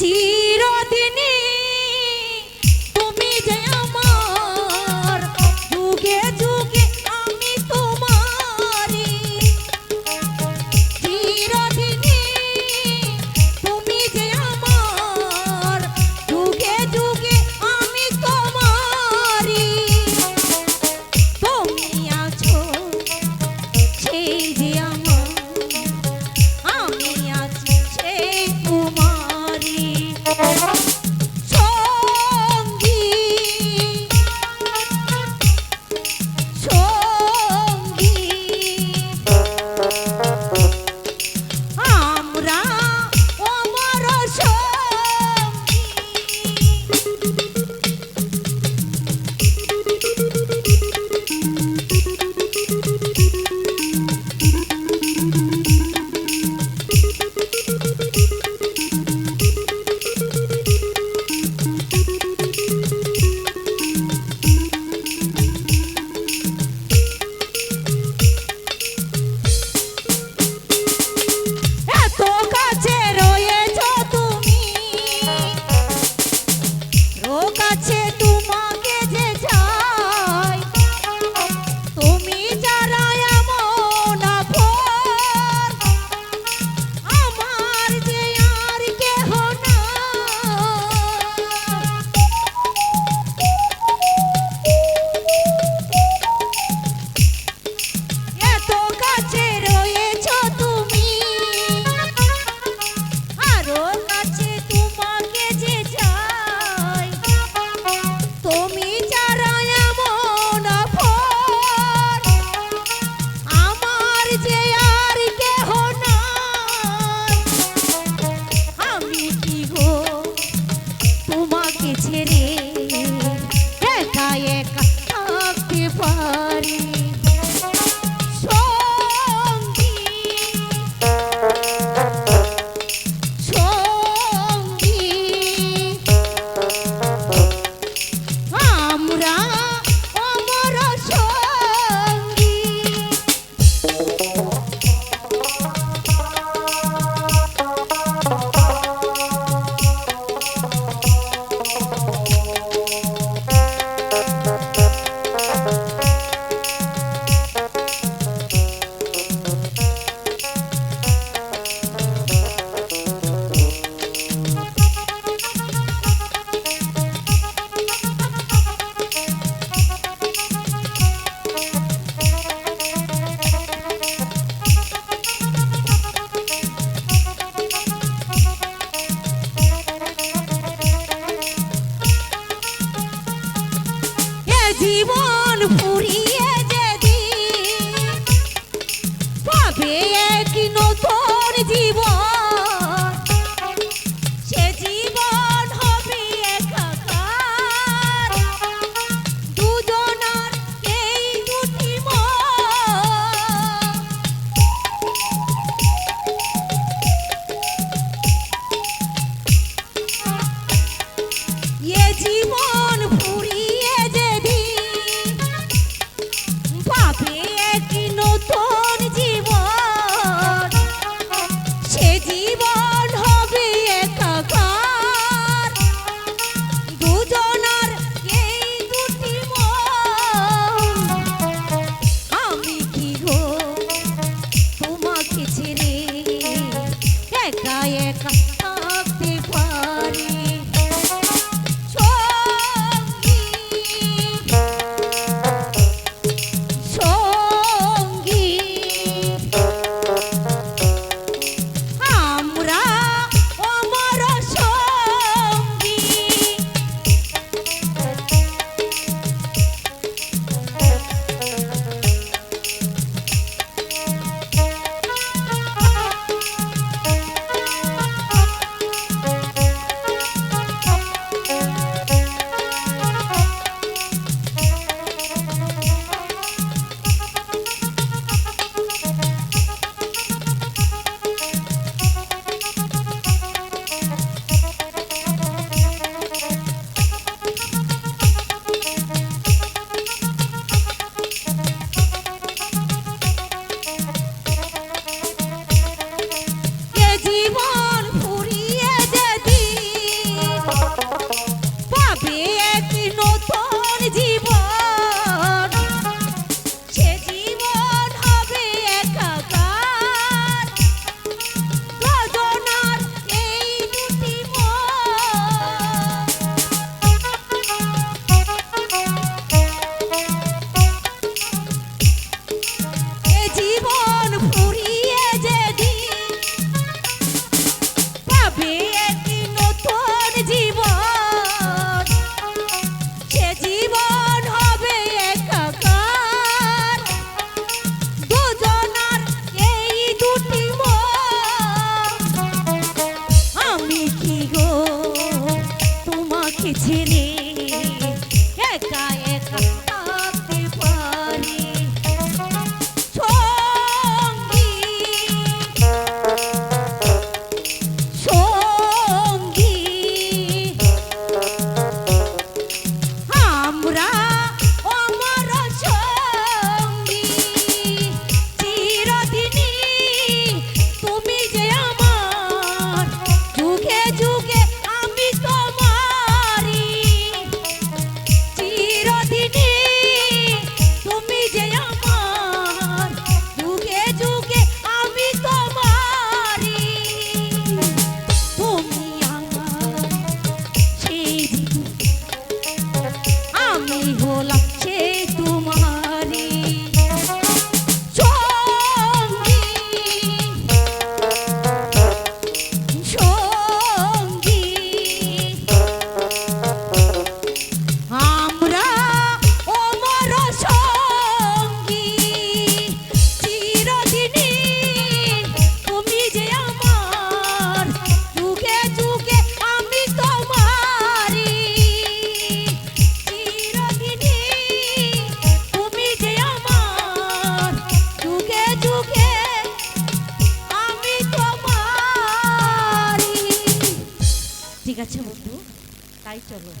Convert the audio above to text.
চিরদিনই জীবন পুরিয়ে যদি পাবে এক নতুন জীবন। পাবে এক নতুন জীবন। সে জীবন হবে একাকার। রজনার এই দুটি এ জীবন ফুরিয়ে যেদিন পাবে তোমাকে ঠিক আছে বন্ধু। তাই চলো।